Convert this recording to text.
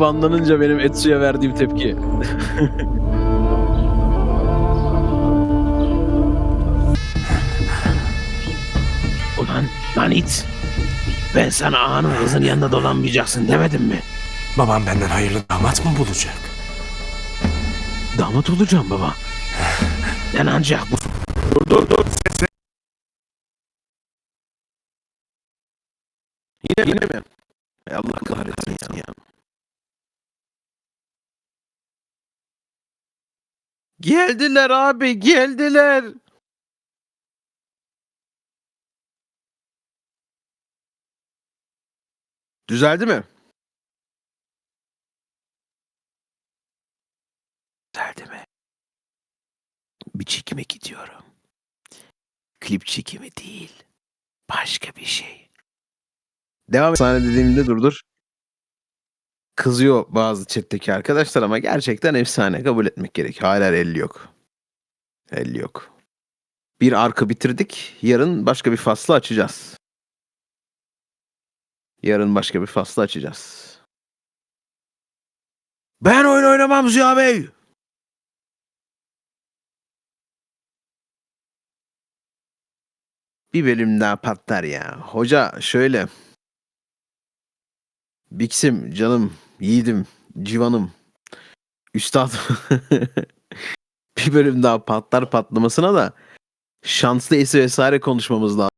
banlanınca benim Etsu'ya verdiğim tepki. Ulan lan it. Ben sana ağanın kızın yanında dolanmayacaksın demedim mi? Babam benden hayırlı damat mı bulacak? Damat olacağım baba. Ben ancak bu Dur dur dur. Sesle. Yine yine mi? Ey Allah kahretsin ya. Geldiler abi geldiler. Düzeldi mi? Düzeldi mi? Bir çekime gidiyorum. Klip çekimi değil. Başka bir şey. Devam et. Sahne dediğimde durdur. Kızıyor bazı chat'teki arkadaşlar ama gerçekten efsane kabul etmek gerek. Hala 50 yok. 50 yok. Bir arka bitirdik. Yarın başka bir faslı açacağız. Yarın başka bir faslı açacağız. Ben oyun oynamam Ziya Bey. Bir bölüm daha patlar ya. Hoca şöyle. Biksim, canım, yiğidim, civanım, üstadım. bir bölüm daha patlar patlamasına da şanslı esi vesaire konuşmamız lazım.